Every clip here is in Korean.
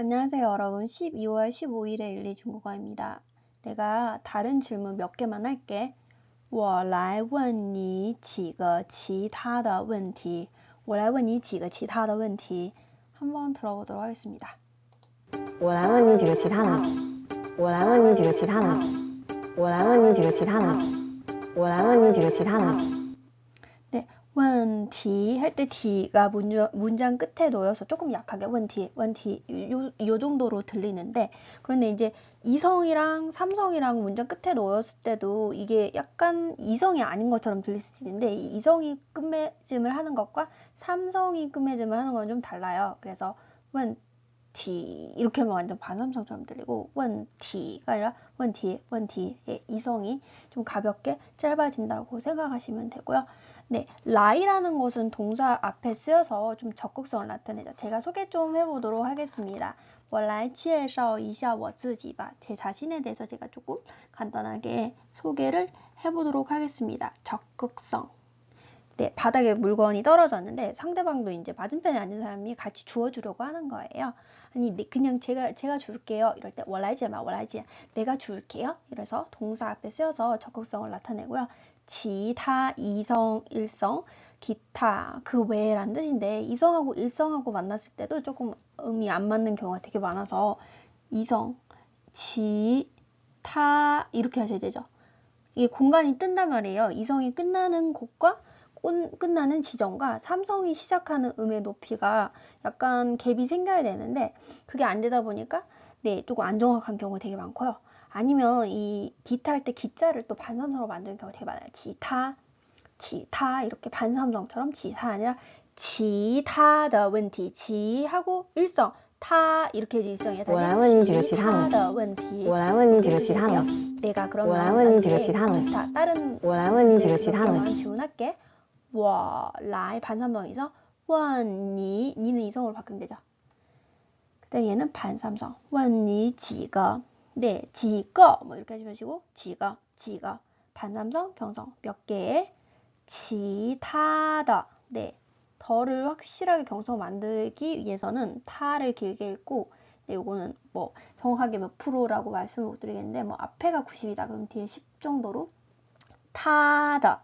안녕하세요, 여러분. 12월 15일의 일리 중국어입니다. 내가 다른 질문 몇 개만 할게. 我来问你几个其他的问题.我来问你几个其他的问题. 한번 들어보도록 하겠습니다. 我来问你几个其他问题。我来问你几个其他问题。我来问你几个其他问题。我来问你几个其他问 원티 할 때 티가 문장 끝에 놓여서 조금 약하게 원티 원티 요, 요 정도로 들리는데 그런데 이제 이성이랑 삼성이랑 문장 끝에 놓였을 때도 이게 약간 이성이 아닌 것처럼 들릴 수 있는데 이성이 끝맺음을 하는 것과 삼성이 끝맺음을 하는 건 좀 달라요. 그래서 원 题 이렇게 하면 완전 반삼성처럼 들리고 问题가 아니라 问题, 问题의 이성이 좀 가볍게 짧아진다고 생각하시면 되고요. 네, 라이라는 것은 동사 앞에 쓰여서 좀 적극성을 나타내죠. 제가 소개 좀 해보도록 하겠습니다. 我来介绍一下我自己吧. 제 자신에 대해서 제가 조금 간단하게 소개를 해보도록 하겠습니다. 적극성. 네, 바닥에 물건이 떨어졌는데 상대방도 이제 맞은편에 앉은 사람이 같이 주워주려고 하는 거예요. 아니, 네, 그냥 제가 제가 줄게요. 이럴 때 월라이지마, 월라이지. 내가 줄게요. 이래서 동사 앞에 쓰여서 적극성을 나타내고요. 지타, 이성, 일성, 기타, 그 외에란 뜻인데 이성하고 일성하고 만났을 때도 조금 음이 안 맞는 경우가 되게 많아서 이성, 지, 타 이렇게 하셔야 되죠. 이게 공간이 뜬단 말이에요. 이성이 끝나는 곳과 끝나는 지점과 삼성이 시작하는 음의 높이가 약간 갭이 생겨야 되는데 그게 안 되다 보니까 네 조금 안 정확한 경우가 되게 많고요. 아니면 이 기타 할 때 기자를 또 반삼성으로 만드는 경우가 되게 많아요. 지타, 지타 이렇게 반삼성처럼 지사 아니라 지타的 问题, 지하고 일성, 타 이렇게 일성이에요. 我来问你几个其他问题。 问题.我来问你几个其他问题。 내가 그러면 我来问你几个其他问题。 자, 다른 我来问你几个其他问题。 지원할게. 와라의 반삼성이죠. 원니 니는 이성으로 바꾸면 되죠. 그다음 얘는 반삼성. 원니 지거 네 지거 뭐 이렇게 해주면 되고 지거 지거 반삼성 경성 몇 개의 지타다. 네 덜을 확실하게 경성 만들기 위해서는 타를 길게 읽고 네, 요거는 뭐 정확하게 몇 프로라고 말씀을 못 드리겠는데 뭐 앞에가 90이다 그럼 뒤에 10 정도로 타다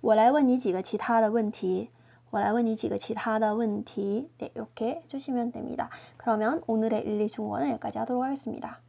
我来问你几个其他的问题。我来问你几个其他的问题. 네, 이렇게 해주시면 됩니다. 그러면 오늘의 1, 2 중원은 여기까지 하도록 하겠습니다.